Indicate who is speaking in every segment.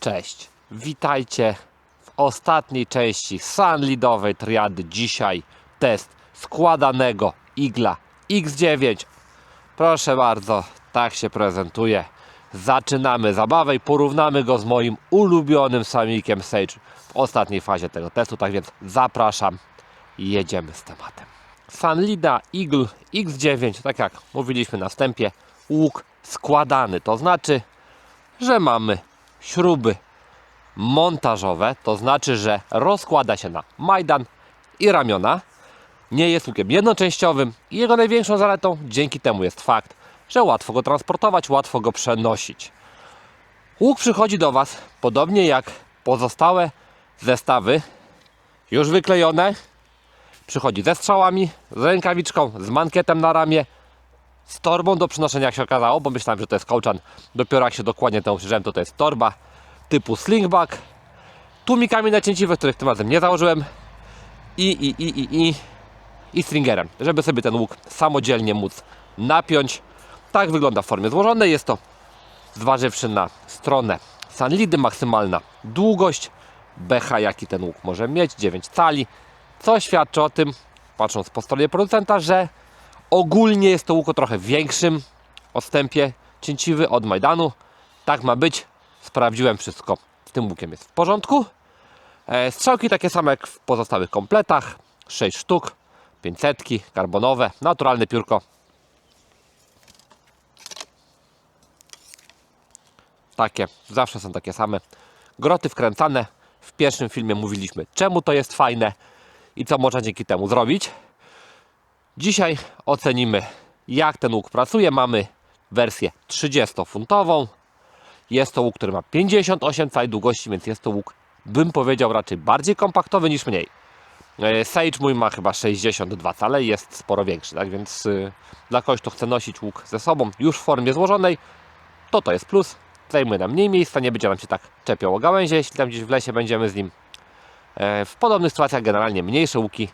Speaker 1: Cześć, witajcie w ostatniej części Sunlidowej triady. Dzisiaj test składanego igla X9. Proszę bardzo, tak się prezentuje. Zaczynamy zabawę i porównamy go z moim ulubionym samikiem Sage w ostatniej fazie tego testu. Tak więc zapraszam jedziemy z tematem. Sunlida Eagle X9, tak jak mówiliśmy na wstępie, łuk składany, to znaczy że mamy śruby montażowe, to znaczy, że rozkłada się na majdan i ramiona. Nie jest łukiem jednoczęściowym i jego największą zaletą dzięki temu jest fakt, że łatwo go transportować, łatwo go przenosić. Łuk przychodzi do Was podobnie jak pozostałe zestawy, już wyklejone. Przychodzi ze strzałami, z rękawiczką, z mankietem na ramię, z torbą do przenoszenia, jak się okazało, bo myślałem, że to jest kołczan. Dopiero jak się dokładnie temu przyjrzałem, to to jest torba typu slingback. Tłumikami nacięciwe, których tym razem nie założyłem. I, i, i, i, i, i stringerem, żeby sobie ten łuk samodzielnie móc napiąć. Tak wygląda w formie złożonej. Jest to, zważywszy na stronę Sunlidy, maksymalna długość BH, jaki ten łuk może mieć, 9 cali, co świadczy o tym, patrząc po stronie producenta, że Ogólnie jest to łuk o trochę większym odstępie cięciwy od Majdanu. Tak ma być. Sprawdziłem wszystko. Z tym łukiem jest w porządku. E, Strzałki takie same jak w pozostałych kompletach. 6 sztuk. 500 karbonowe. Naturalne piórko. Takie. Zawsze są takie same. Groty wkręcane. W pierwszym filmie mówiliśmy czemu to jest fajne i co można dzięki temu zrobić. Dzisiaj ocenimy, jak ten łuk pracuje. Mamy wersję 30-funtową. Jest to łuk, który ma 58 cali długości, więc jest to łuk, bym powiedział, raczej bardziej kompaktowy niż mniej. E, Sage mój ma chyba 62 cale jest sporo większy, tak więc y, dla kogoś, kto chce nosić łuk ze sobą już w formie złożonej, to to jest plus. Zajmuje nam mniej miejsca, nie będzie nam się tak czepiał o gałęzie, jeśli tam gdzieś w lesie będziemy z nim. E, W podobnych sytuacjach generalnie mniejsze łuki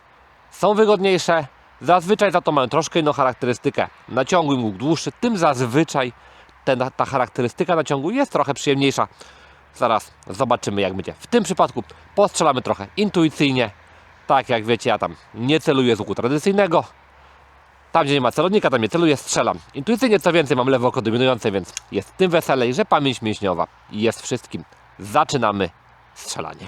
Speaker 1: są wygodniejsze, Zazwyczaj za to mają troszkę inną charakterystykę. Naciągły łuk dłuższy, tym zazwyczaj ten, ta charakterystyka naciągu jest trochę przyjemniejsza. Zaraz zobaczymy jak będzie. W tym przypadku postrzelamy trochę intuicyjnie. Tak jak wiecie, ja tam nie celuję z łuku tradycyjnego. Tam gdzie nie ma celownika, tam nie celuję, strzelam. Intuicyjnie co więcej mam lewe oko dominujące, więc jest tym weselej, że pamięć mięśniowa jest wszystkim. Zaczynamy strzelanie.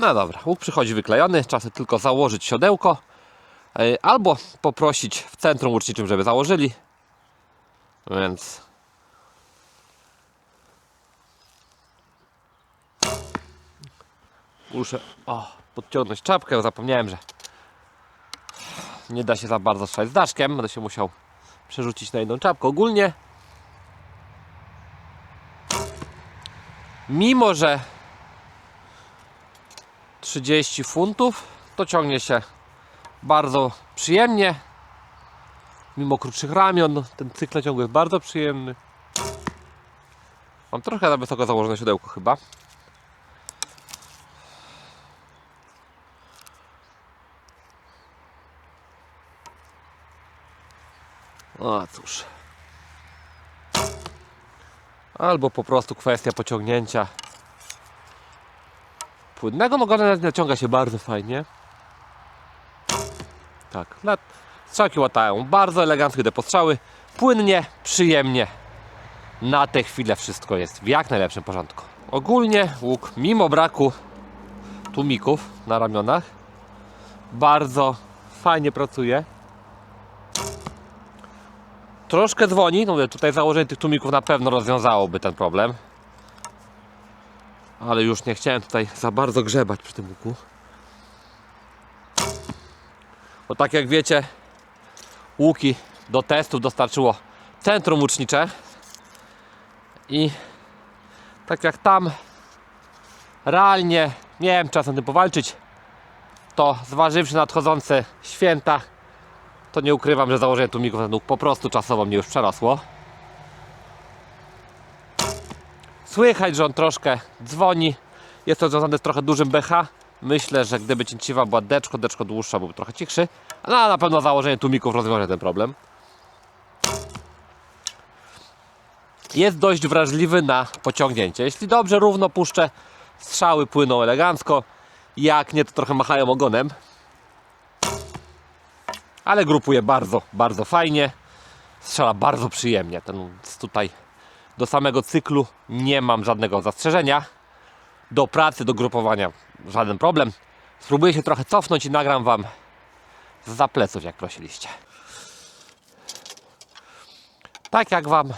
Speaker 1: No dobra, łuk przychodzi wyklejony, czasem tylko założyć siodełko e, albo poprosić w centrum łuczniczym, żeby założyli. Więc muszę o, podciągnąć czapkę, zapomniałem, że nie da się za bardzo strzelać z daszkiem, będę się musiał przerzucić na inną czapkę. Ogólnie mimo, że 30 funtów. To ciągnie się bardzo przyjemnie. Mimo krótszych ramion, ten cykl ciągu jest bardzo przyjemny. Mam trochę za wysoko założone siodełko chyba. O cóż. Albo po prostu kwestia pociągnięcia płynnego. Go naciąga się bardzo fajnie. Tak, strzałki łatają bardzo elegancko te postrzały. Płynnie, przyjemnie. Na tę chwilę wszystko jest w jak najlepszym porządku. Ogólnie łuk, mimo braku tłumików na ramionach, bardzo fajnie pracuje. Troszkę dzwoni, no tutaj założenie tych tłumików na pewno rozwiązałoby ten problem. Ale już nie chciałem tutaj za bardzo grzebać przy tym łuku. Bo tak jak wiecie, łuki do testów dostarczyło centrum łucznicze. I tak jak tam realnie miałem czas na tym powalczyć, to zważywszy nadchodzące święta, to nie ukrywam, że założenie tłumików na po prostu czasowo mnie już przerosło. Słychać, że on troszkę dzwoni. Jest to związane z trochę dużym BH. Myślę, że gdyby cięciwa była deczko, deczko dłuższa, byłby trochę cichszy. No a na pewno założenie tłumików rozwiąże ten problem. jest dość wrażliwy na pociągnięcie. Jeśli dobrze równo puszczę, strzały płyną elegancko. Jak nie, to trochę machają ogonem. Ale grupuje bardzo, bardzo fajnie. Strzela bardzo przyjemnie. Ten tutaj do samego cyklu nie mam żadnego zastrzeżenia. Do pracy, do grupowania żaden problem. Spróbuję się trochę cofnąć i nagram Wam za pleców, jak prosiliście. Tak jak Wam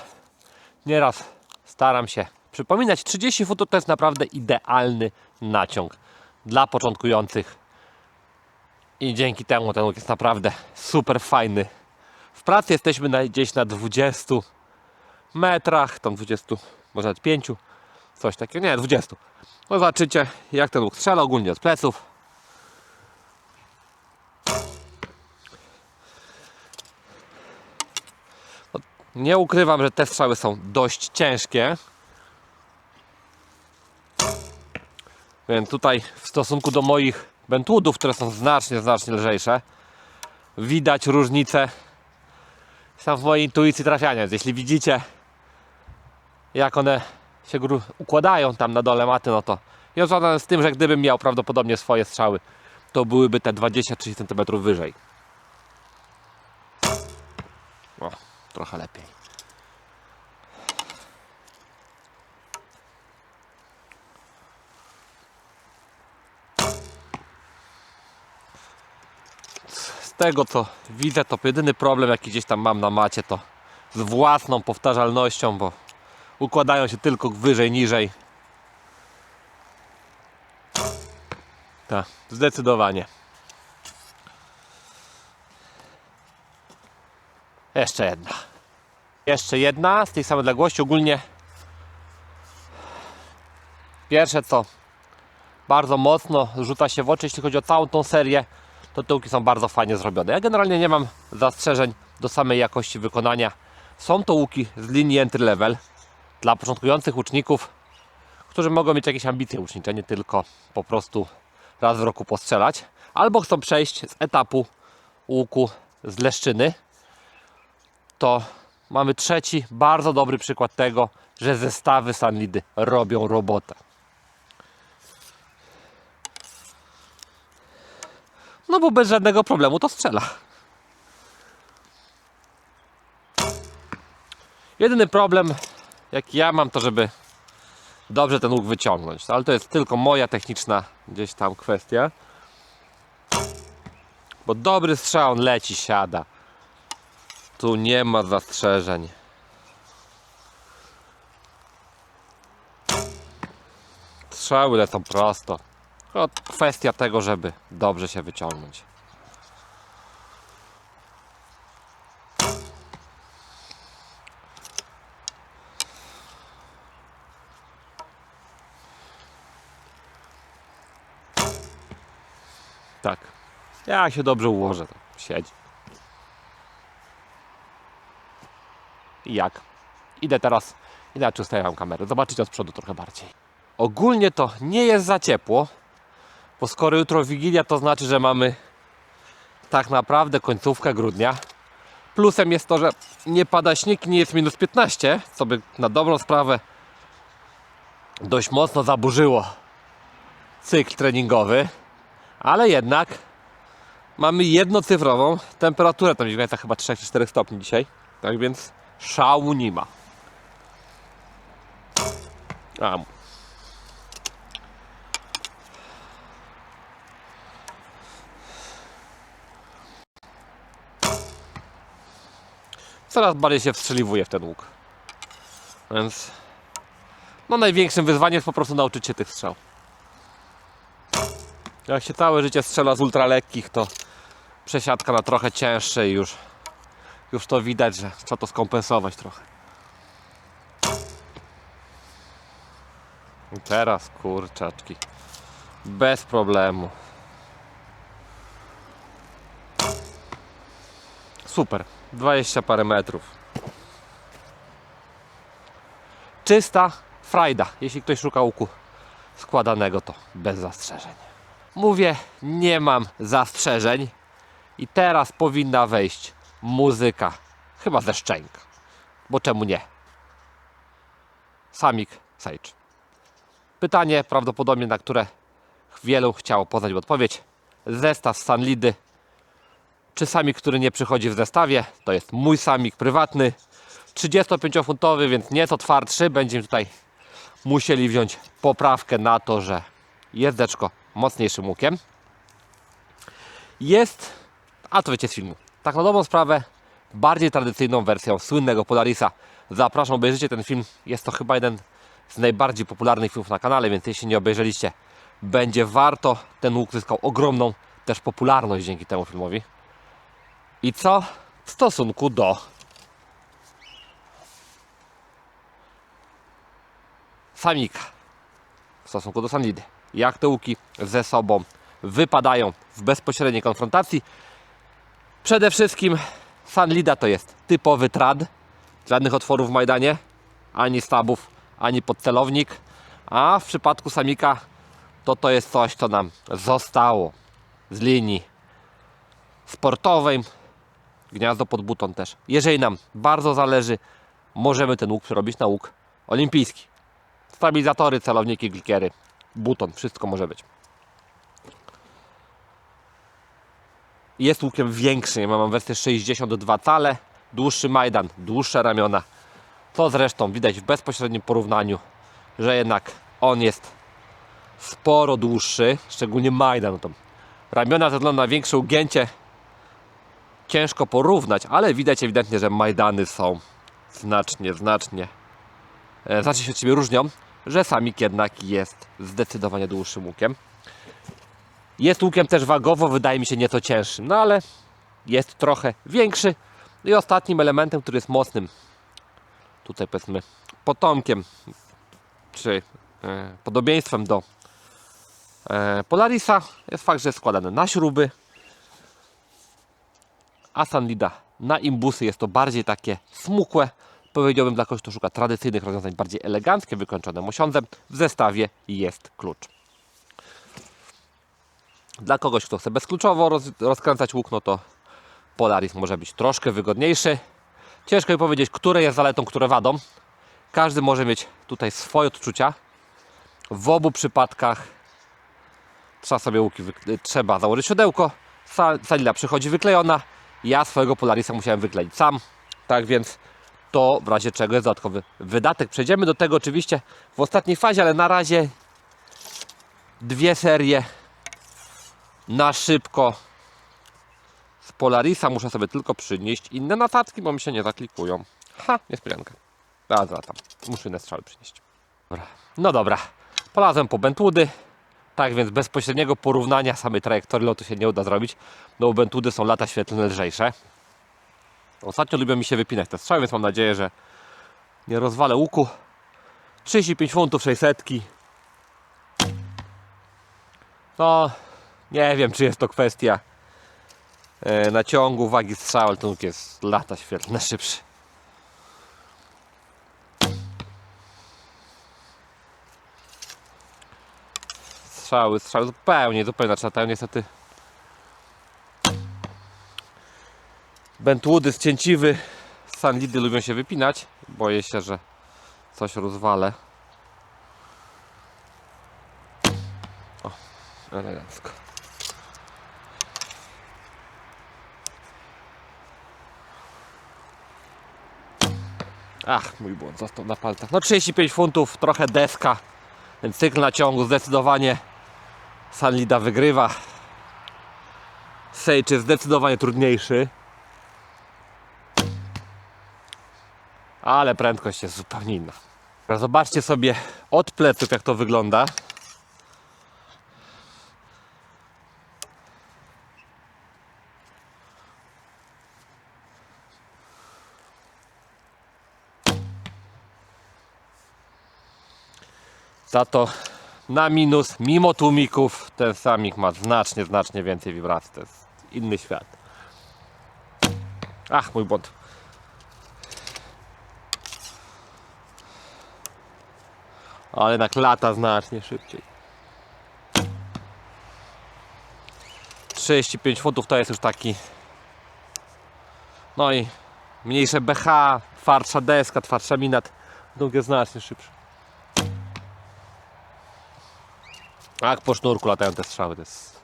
Speaker 1: nieraz staram się przypominać, 30 funtów to jest naprawdę idealny naciąg dla początkujących i dzięki temu ten łuk jest naprawdę super fajny. W pracy jesteśmy gdzieś na 20 metrach, tam 20, może nawet 5, coś takiego, nie, 20. No zobaczycie jak ten łuk strzela ogólnie od pleców. No, Nie ukrywam, że te strzały są dość ciężkie. Więc tutaj w stosunku do moich Bentwoodów, które są znacznie, znacznie lżejsze, widać różnicę tam w mojej intuicji trafiania. Więc jeśli widzicie, jak one się układają tam na dole maty, no to jest z tym, że gdybym miał prawdopodobnie swoje strzały, to byłyby te 20-30 cm wyżej. O, trochę lepiej. z tego co widzę, to jedyny problem jaki gdzieś tam mam na macie to z własną powtarzalnością, bo układają się tylko wyżej, niżej. Tak, zdecydowanie. Jeszcze jedna. Jeszcze jedna z tej samej odległości. Ogólnie pierwsze co bardzo mocno rzuca się w oczy, jeśli chodzi o całą tą serię, to tyłki są bardzo fajnie zrobione. Ja generalnie nie mam zastrzeżeń do samej jakości wykonania. Są to łuki z linii entry level dla początkujących łuczników, którzy mogą mieć jakieś ambicje łucznicze, nie tylko po prostu raz w roku postrzelać, albo chcą przejść z etapu łuku z leszczyny. To mamy trzeci bardzo dobry przykład tego, że zestawy Sanlidy robią robotę. No bo bez żadnego problemu to strzela. Jedyny problem, jaki ja mam, to żeby dobrze ten łuk wyciągnąć. Ale to jest tylko moja techniczna gdzieś tam kwestia. Bo dobry strzał, on leci, siada. Tu nie ma zastrzeżeń. Strzały lecą prosto. To kwestia tego, żeby dobrze się wyciągnąć. Tak. Ja się dobrze ułożę. To siedzi. I jak? Idę teraz, inaczej ustawiam kamerę. Zobaczycie od przodu trochę bardziej. Ogólnie to nie jest za ciepło, bo skoro jutro Wigilia, to znaczy, że mamy tak naprawdę końcówkę grudnia. Plusem jest to, że nie pada śnieg nie jest minus 15, co by na dobrą sprawę dość mocno zaburzyło cykl treningowy, ale jednak mamy jednocyfrową temperaturę, tam gdzieś chyba 3-4 stopni dzisiaj, tak więc szału nie ma. A, coraz bardziej się wstrzeliwuje w ten łuk. Więc no największym wyzwaniem jest po prostu nauczyć się tych strzał. Jak się całe życie strzela z ultralekkich, to przesiadka na trochę cięższe i już, już to widać, że trzeba to skompensować trochę. I teraz kurczaczki. Bez problemu. Super. 20 parę metrów. Czysta frajda. Jeśli ktoś szuka łuku składanego, to bez zastrzeżeń. Mówię, nie mam zastrzeżeń. I teraz powinna wejść muzyka. Chyba ze szczęk. Bo czemu nie? Samik Sage. Pytanie prawdopodobnie, na które wielu chciało poznać odpowiedź. Zestaw Sanlidy. Czy samik, który nie przychodzi w zestawie, to jest mój samik prywatny. 35-funtowy, więc nieco twardszy. Będziemy tutaj musieli wziąć poprawkę na to, że jest deczko mocniejszym łukiem. Jest, a to wiecie z filmu, tak na dobrą sprawę, bardziej tradycyjną wersją słynnego Polarisa. Zapraszam, obejrzyjcie ten film. Jest to chyba jeden z najbardziej popularnych filmów na kanale, więc jeśli nie obejrzeliście, będzie warto. Ten łuk zyskał ogromną też popularność dzięki temu filmowi. I co w stosunku do Samika, w stosunku do Sanlidy? Jak te łuki ze sobą wypadają w bezpośredniej konfrontacji? Przede wszystkim Sanlida to jest typowy trad, żadnych otworów w Majdanie, ani stabów, ani podcelownik, a w przypadku Samika to to jest coś, co nam zostało z linii sportowej, gniazdo pod buton też. Jeżeli nam bardzo zależy, możemy ten łuk przerobić na łuk olimpijski. Stabilizatory, celowniki, klikiery, buton, wszystko może być. Jest łukiem większym, ja mam wersję 62 cale, dłuższy majdan, dłuższe ramiona. To zresztą widać w bezpośrednim porównaniu, że jednak on jest sporo dłuższy, szczególnie majdan. Ramiona ze względu na większe ugięcie ciężko porównać, ale widać ewidentnie, że majdany są znacznie, znacznie e, znacznie się od siebie różnią, że samik jednak jest zdecydowanie dłuższym łukiem. Jest łukiem też wagowo, wydaje mi się nieco cięższym, no ale jest trochę większy. I ostatnim elementem, który jest mocnym, tutaj powiedzmy potomkiem, czy e, podobieństwem do e, Polarisa, jest fakt, że jest składany na śruby, a Sanlida na imbusy jest to bardziej takie smukłe. Powiedziałbym dla kogoś, kto szuka tradycyjnych rozwiązań bardziej eleganckie, wykończone mosiądzem. W zestawie jest klucz. Dla kogoś, kto chce bezkluczowo roz, rozkręcać łuk, no to Polaris może być troszkę wygodniejszy. Ciężko mi powiedzieć, które jest zaletą, które wadą. Każdy może mieć tutaj swoje odczucia. W obu przypadkach trzeba sobie łuki, trzeba założyć siodełko. Sa- Salina przychodzi wyklejona. Ja swojego Polarisa musiałem wykleić sam. Tak więc to w razie czego jest dodatkowy wydatek. Przejdziemy do tego oczywiście w ostatniej fazie, ale na razie dwie serie na szybko z Polarisa. Muszę sobie tylko przynieść inne notatki, bo mi się nie zaklikują. Ha, niespodzianka. Zaraz wracam. Muszę inne strzały przynieść. Dobra. No dobra. Polazłem po Bentwoody. Tak więc bezpośredniego porównania samej trajektorii lotu się nie uda zrobić. No bo Bentwoody są lata świetlne lżejsze. Ostatnio lubią mi się wypinać te strzały, więc mam nadzieję, że nie rozwalę łuku. 35 funtów 600. No, nie wiem, czy jest to kwestia e, naciągu, wagi strzał, ale ten łuk jest lata świetlne szybszy. Strzały, strzały zupełnie, zupełnie znaczy latają niestety. Bentwoody z cięciwy Sanlidy lubią się wypinać. Boję się, że coś rozwalę. O, elegancko. Ach, mój błąd został na palcach. No 35 funtów, trochę deska. Więc cykl naciągu zdecydowanie Sanlida wygrywa. Jest zdecydowanie trudniejszy. Ale prędkość jest zupełnie inna. Zobaczcie sobie od pleców jak to wygląda. Za to na minus, mimo tłumików, ten samik ma znacznie, znacznie więcej wibracji. To jest inny świat. Ach, mój błąd. Ale jednak lata znacznie szybciej. 35 funtów to jest już taki no i mniejsze BH, twardsza deska, twardsza minat długie znacznie szybsze. Jak po sznurku latają te strzały to jest...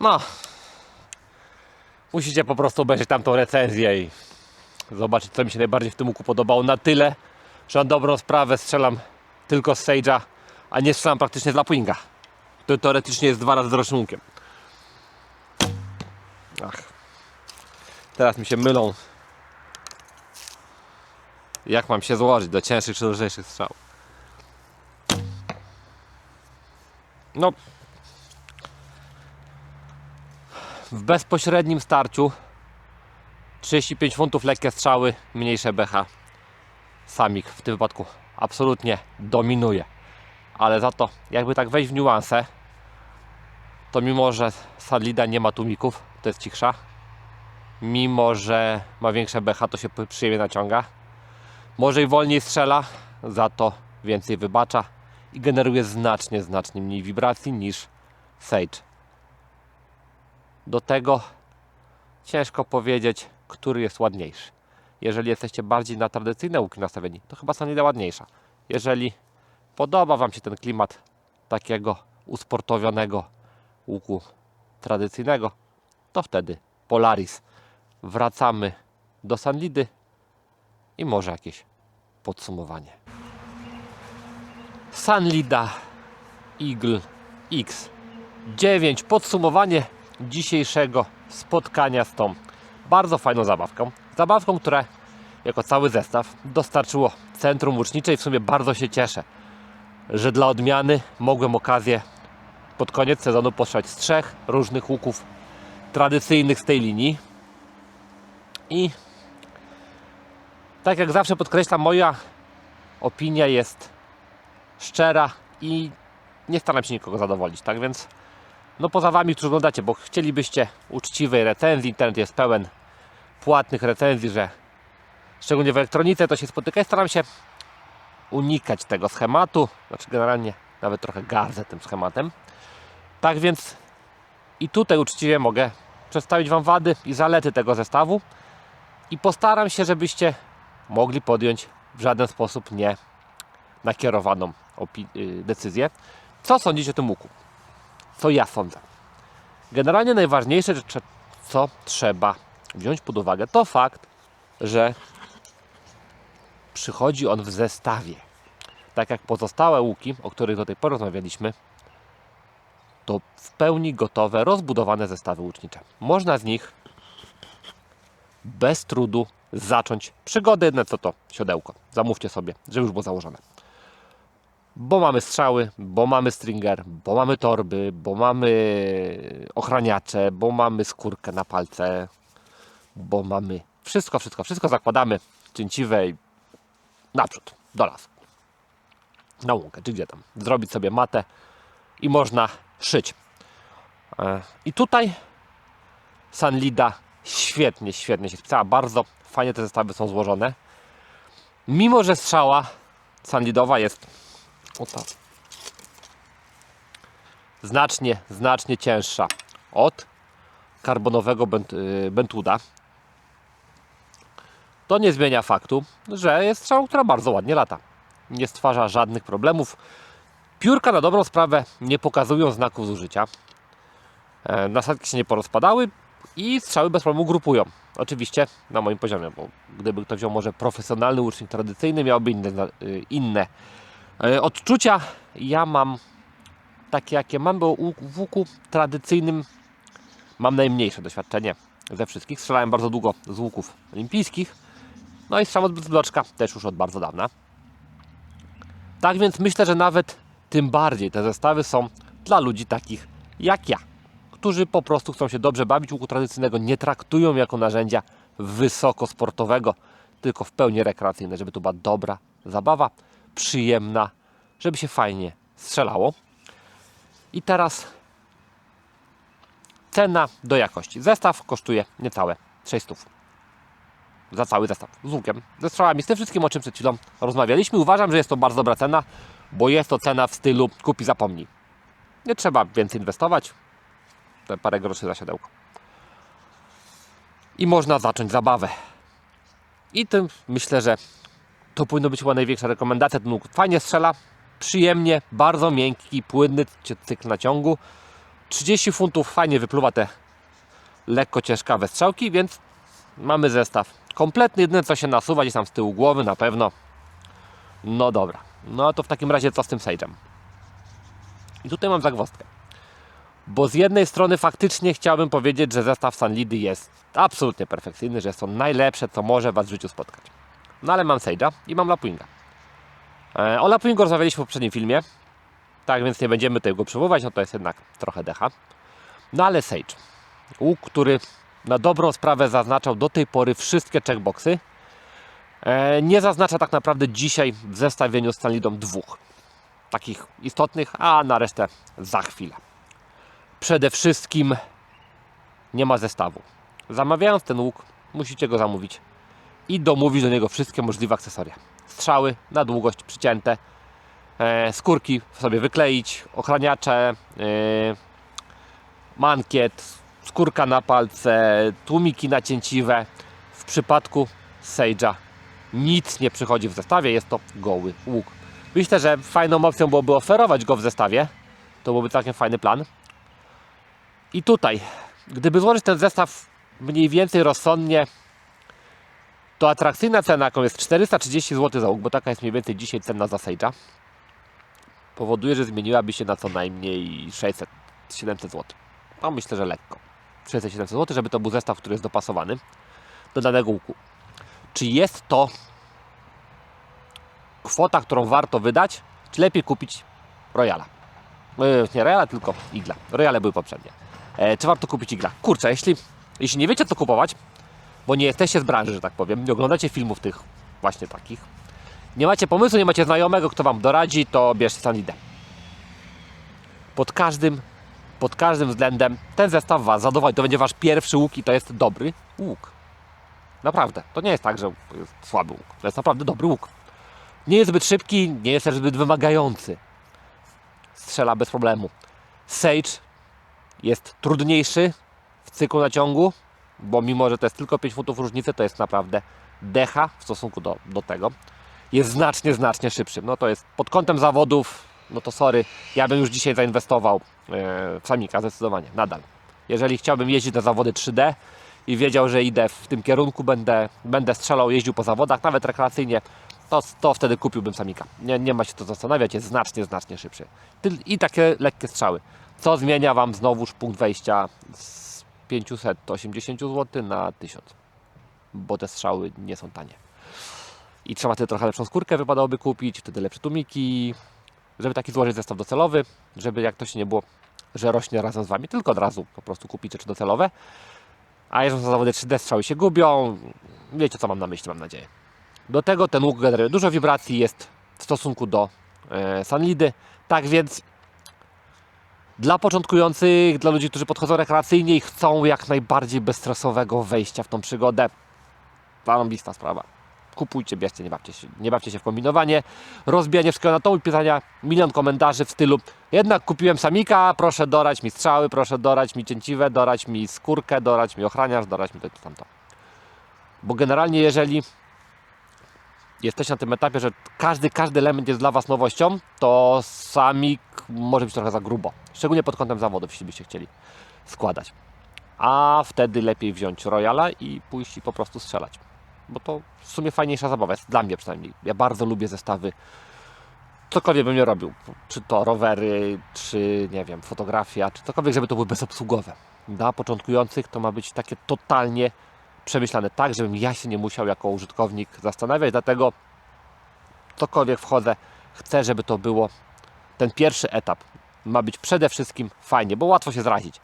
Speaker 1: no musicie po prostu obejrzeć tamtą recenzję i zobaczyć co mi się najbardziej w tym łuku podobało. Na tyle, że na dobrą sprawę strzelam tylko z Sage'a, a nie strzelam praktycznie z Lapwinga. To teoretycznie jest dwa razy droższym łukiem. Ach. Teraz mi się mylą. Jak mam się złożyć do cięższych czy lżejszych strzałów? No. W bezpośrednim starciu 35 funtów lekkie strzały, mniejsze BH. Samik w tym wypadku absolutnie dominuje. Ale za to, jakby tak wejść w niuanse, to mimo, że Sadlida nie ma tłumików, to jest cichsza. Mimo, że ma większe BH, to się przyjemnie naciąga. Może i wolniej strzela, za to więcej wybacza i generuje znacznie, znacznie mniej wibracji niż Sage. Do tego ciężko powiedzieć, który jest ładniejszy. Jeżeli jesteście bardziej na tradycyjne łuki nastawieni, to chyba Sanida ładniejsza. Jeżeli podoba Wam się ten klimat takiego usportowionego łuku tradycyjnego, to wtedy Polaris. Wracamy do Sanlidy i może jakieś podsumowanie. Sanlida Eagle X 9. Podsumowanie dzisiejszego spotkania z tą bardzo fajną zabawką. Zabawką, która jako cały zestaw dostarczyło Centrum Łucznicze i w sumie bardzo się cieszę, że dla odmiany mogłem okazję pod koniec sezonu postrzelać z trzech różnych łuków tradycyjnych z tej linii. I tak jak zawsze podkreślam, moja opinia jest szczera i nie staram się nikogo zadowolić, tak więc no poza Wami, którzy oglądacie, bo chcielibyście uczciwej recenzji, internet jest pełen płatnych recenzji, że szczególnie w elektronice to się spotyka staram się unikać tego schematu, znaczy generalnie nawet trochę gardzę tym schematem. Tak więc i tutaj uczciwie mogę przedstawić Wam wady i zalety tego zestawu i postaram się, żebyście mogli podjąć w żaden sposób nie nakierowaną y, decyzję. Co sądzicie o tym łuku? Co ja sądzę? Generalnie najważniejsze, co trzeba wziąć pod uwagę, to fakt, że przychodzi on w zestawie. Tak jak pozostałe łuki, o których do tej pory rozmawialiśmy, to w pełni gotowe, rozbudowane zestawy łucznicze. Można z nich bez trudu zacząć przygodę. Jedne co to siodełko. Zamówcie sobie, żeby już było założone. Bo mamy strzały, bo mamy stringer, bo mamy torby, bo mamy ochraniacze, bo mamy skórkę na palce, bo mamy wszystko, wszystko, wszystko zakładamy cięciwe i naprzód, do lasu. Na łąkę, czy gdzie tam. Zrobić sobie matę i można szyć. E, I tutaj Sanlida świetnie, świetnie się spisała. Bardzo fajnie te zestawy są złożone. Mimo, że strzała Sanlidowa jest o tak, znacznie, znacznie cięższa od karbonowego bent, y, Bentuda. To nie zmienia faktu, że jest strzałą, która bardzo ładnie lata. Nie stwarza żadnych problemów. Piórka na dobrą sprawę nie pokazują znaków zużycia. E, Nasadki się nie porozpadały i strzały bez problemu grupują. Oczywiście na moim poziomie, bo gdyby ktoś wziął może profesjonalny łucznik tradycyjny, miałby inne, y, inne e, odczucia. Ja mam takie, jakie mam, bo w łuku tradycyjnym mam najmniejsze doświadczenie ze wszystkich. Strzelałem bardzo długo z łuków olimpijskich. No i strzelam od bloczka też już od bardzo dawna. Tak więc myślę, że nawet tym bardziej te zestawy są dla ludzi takich jak ja, którzy po prostu chcą się dobrze bawić. Łuku tradycyjnego nie traktują jako narzędzia wysoko sportowego, tylko w pełni rekreacyjne, żeby to była dobra zabawa, przyjemna, żeby się fajnie strzelało. I teraz cena do jakości. Zestaw kosztuje niecałe 600 za cały zestaw z łukiem, ze strzałami, z tym wszystkim, o czym przed chwilą rozmawialiśmy. Uważam, że jest to bardzo dobra cena, bo jest to cena w stylu kupi zapomnij. Nie trzeba więcej inwestować, te parę groszy za siodełko. I można zacząć zabawę. I tym myślę, że to powinno być chyba największa rekomendacja. Ten łuk fajnie strzela, przyjemnie, bardzo miękki, płynny cy- cykl naciągu. 30 funtów fajnie wypluwa te lekko ciężkawe strzałki, więc mamy zestaw kompletny. Jedyne co się nasuwa gdzieś tam z tyłu głowy na pewno. No dobra. No to w takim razie co z tym Sage'em? I tutaj mam zagwozdkę. Bo z jednej strony faktycznie chciałbym powiedzieć, że zestaw Sunlidy jest absolutnie perfekcyjny, że jest to najlepsze, co może Was w życiu spotkać. No ale mam Sage'a i mam Lapwinga. E, o Lapwingu rozmawialiśmy w poprzednim filmie, tak więc nie będziemy tego przywoływać, no to jest jednak trochę decha. No ale Sage, łuk, który na dobrą sprawę zaznaczał do tej pory wszystkie checkboxy, e, nie zaznacza tak naprawdę dzisiaj w zestawieniu z Sunlidą dwóch takich istotnych, a na resztę za chwilę. Przede wszystkim nie ma zestawu. Zamawiając ten łuk, musicie go zamówić i domówić do niego wszystkie możliwe akcesoria. Strzały na długość przycięte, e, skórki sobie wykleić, ochraniacze, e, mankiet, skórka na palce, tłumiki nacięciwe. W przypadku Sage'a nic nie przychodzi w zestawie, jest to goły łuk. Myślę, że fajną opcją byłoby oferować go w zestawie. To byłby całkiem fajny plan. I tutaj, gdyby złożyć ten zestaw mniej więcej rozsądnie, to atrakcyjna cena, jaką jest 430 zł za łuk, bo taka jest mniej więcej dzisiaj cena za Sage'a, powoduje, że zmieniłaby się na co najmniej 600-700 zł. No myślę, że lekko. 600-700 zł, żeby to był zestaw, który jest dopasowany do danego łuku. Czy jest to kwota, którą warto wydać, czy lepiej kupić Royala? E, Nie Royala, tylko Igla. Royale były poprzednie. E, czy warto kupić Igla? Kurczę, jeśli, jeśli nie wiecie co kupować, bo nie jesteście z branży, że tak powiem, nie oglądacie filmów tych właśnie takich, nie macie pomysłu, nie macie znajomego, kto wam doradzi, to bierzcie Sanidę. Pod każdym, pod każdym względem ten zestaw was zadowoli. To będzie wasz pierwszy łuk i to jest dobry łuk. Naprawdę. To nie jest tak, że jest słaby łuk. To jest naprawdę dobry łuk. Nie jest zbyt szybki, nie jest też zbyt wymagający. Strzela bez problemu. Sage jest trudniejszy w cyklu naciągu, bo mimo, że to jest tylko 5 funtów różnicy, to jest naprawdę decha w stosunku do, do tego. Jest znacznie, znacznie szybszy. No to jest pod kątem zawodów, no to sorry, ja bym już dzisiaj zainwestował e, w Samika zdecydowanie, nadal. Jeżeli chciałbym jeździć na zawody 3D i wiedział, że idę w tym kierunku, będę, będę strzelał, jeździł po zawodach, nawet rekreacyjnie, to, to wtedy kupiłbym Samika. Nie, nie ma się to zastanawiać, jest znacznie, znacznie szybszy. I takie lekkie strzały. Co zmienia Wam znowuż punkt wejścia z 580 zł na 1000. Bo te strzały nie są tanie. I trzeba wtedy trochę lepszą skórkę wypadałoby kupić, wtedy lepsze tłumiki, żeby taki złożyć zestaw docelowy, żeby jak to się nie było, że rośnie razem z Wami, tylko od razu po prostu kupić rzeczy docelowe. A jeżeli są zawody 3D, strzały się gubią. Wiecie co mam na myśli, mam nadzieję. Do tego ten łuk generuje dużo wibracji, jest w stosunku do e, Sunlidy. Tak więc dla początkujących, dla ludzi, którzy podchodzą rekreacyjnie i chcą jak najbardziej bezstresowego wejścia w tą przygodę, zarąbista sprawa. Kupujcie, bierzcie, nie bawcie się, nie bawcie się w kombinowanie, rozbijanie wszystkiego na to i pisania milion komentarzy w stylu jednak kupiłem samika, proszę dorać mi strzały, proszę dorać mi cięciwe, dorać mi skórkę, dorać mi ochraniarz, dorać mi to i tamto. Bo generalnie jeżeli jesteście na tym etapie, że każdy, każdy element jest dla Was nowością, to samik może być trochę za grubo. Szczególnie pod kątem zawodów, jeśli byście chcieli składać. A wtedy lepiej wziąć Royala i pójść i po prostu strzelać. Bo to w sumie fajniejsza zabawa jest, dla mnie przynajmniej. Ja bardzo lubię zestawy. Cokolwiek bym nie robił. Czy to rowery, czy nie wiem, fotografia, czy cokolwiek, żeby to były bezobsługowe. Dla początkujących to ma być takie totalnie przemyślane tak, żebym ja się nie musiał jako użytkownik zastanawiać, dlatego cokolwiek wchodzę, chcę, żeby to było ten pierwszy etap. Ma być przede wszystkim fajnie, bo łatwo się zrazić.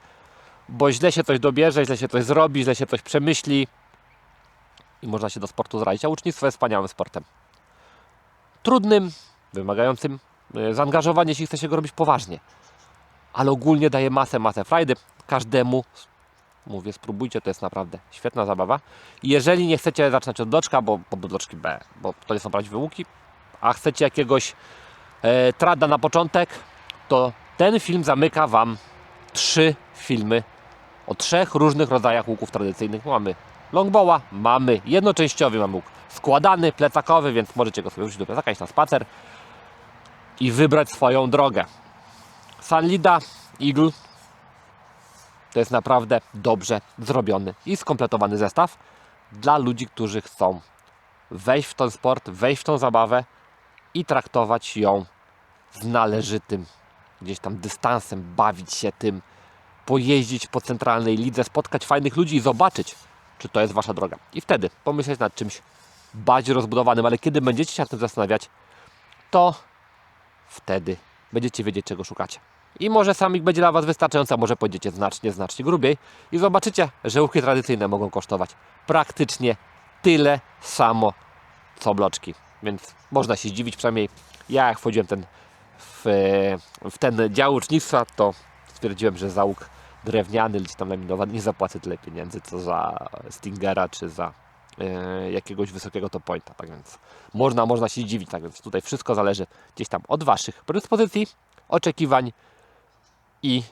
Speaker 1: Bo źle się coś dobierze, źle się coś zrobi, źle się coś przemyśli i można się do sportu zrazić. A ucznictwo jest wspaniałym sportem. Trudnym, wymagającym e, zaangażowania, jeśli chce się go robić poważnie. Ale ogólnie daje masę, masę frajdy każdemu Mówię, spróbujcie, to jest naprawdę świetna zabawa. I jeżeli nie chcecie zaczynać od bloczka, bo, do bloczki B, bo to nie są prawdziwe łuki, a chcecie jakiegoś e, trada na początek, to ten film zamyka Wam trzy filmy o trzech różnych rodzajach łuków tradycyjnych. Mamy longbowa, mamy jednoczęściowy, mamy łuk składany, plecakowy, więc możecie go sobie użyć do plecaka, iść na spacer. i wybrać swoją drogę. Sunlida Eagle to jest naprawdę dobrze zrobiony i skompletowany zestaw dla ludzi, którzy chcą wejść w ten sport, wejść w tą zabawę i traktować ją z należytym gdzieś tam dystansem, bawić się tym, pojeździć po centralnej lidze, spotkać fajnych ludzi i zobaczyć, czy to jest wasza droga. I wtedy pomyśleć nad czymś bardziej rozbudowanym, ale kiedy będziecie się nad tym zastanawiać, to wtedy będziecie wiedzieć, czego szukacie. I może samik będzie dla Was wystarczający, a może pójdziecie znacznie, znacznie grubiej i zobaczycie, że łuki tradycyjne mogą kosztować praktycznie tyle samo, co bloczki. Więc można się zdziwić, przynajmniej ja jak wchodziłem ten, w, w ten dział ucznictwa, to stwierdziłem, że za łuk drewniany, czy tam laminowany, nie zapłacę tyle pieniędzy, co za Stingera, czy za e, jakiegoś wysokiego top pointa. Tak więc można, można się dziwić. Tak więc tutaj wszystko zależy gdzieś tam od Waszych predyspozycji, oczekiwań i,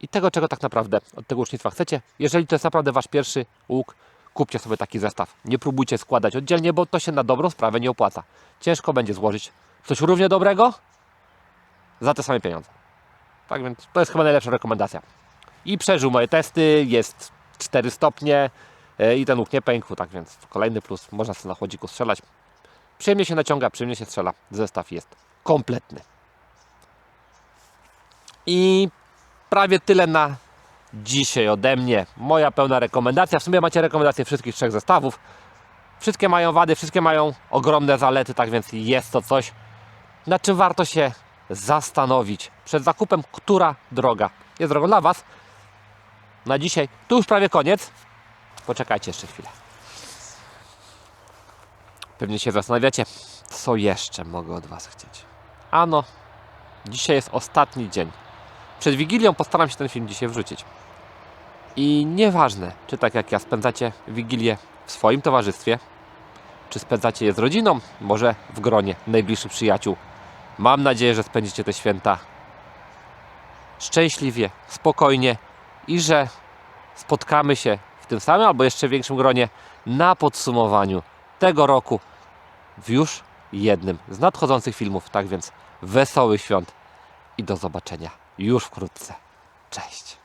Speaker 1: i tego, czego tak naprawdę od tego ucznictwa chcecie. Jeżeli to jest naprawdę Wasz pierwszy łuk, kupcie sobie taki zestaw. Nie próbujcie składać oddzielnie, bo to się na dobrą sprawę nie opłaca. Ciężko będzie złożyć coś równie dobrego za te same pieniądze. Tak więc to jest chyba najlepsza rekomendacja. I przeżył moje testy, jest 4 stopnie e, i ten łuk nie pękł, tak więc kolejny plus, można sobie na chłodziku strzelać. Przyjemnie się naciąga, przyjemnie się strzela. Zestaw jest kompletny. I prawie tyle na dzisiaj ode mnie. Moja pełna rekomendacja. W sumie macie rekomendacje wszystkich trzech zestawów. Wszystkie mają wady, wszystkie mają ogromne zalety, tak więc jest to coś, nad czym warto się zastanowić przed zakupem, która droga jest drogą dla Was. Na dzisiaj tu już prawie koniec. Poczekajcie jeszcze chwilę. Pewnie się zastanawiacie, co jeszcze mogę od Was chcieć. Ano, dzisiaj jest ostatni dzień. Przed Wigilią postaram się ten film dzisiaj wrzucić. I nieważne, czy tak jak ja spędzacie Wigilię w swoim towarzystwie, czy spędzacie je z rodziną, może w gronie najbliższych przyjaciół. Mam nadzieję, że spędzicie te święta szczęśliwie, spokojnie i że spotkamy się w tym samym albo jeszcze większym gronie na podsumowaniu tego roku w już jednym z nadchodzących filmów. Tak więc wesołych świąt i do zobaczenia już wkrótce. Cześć.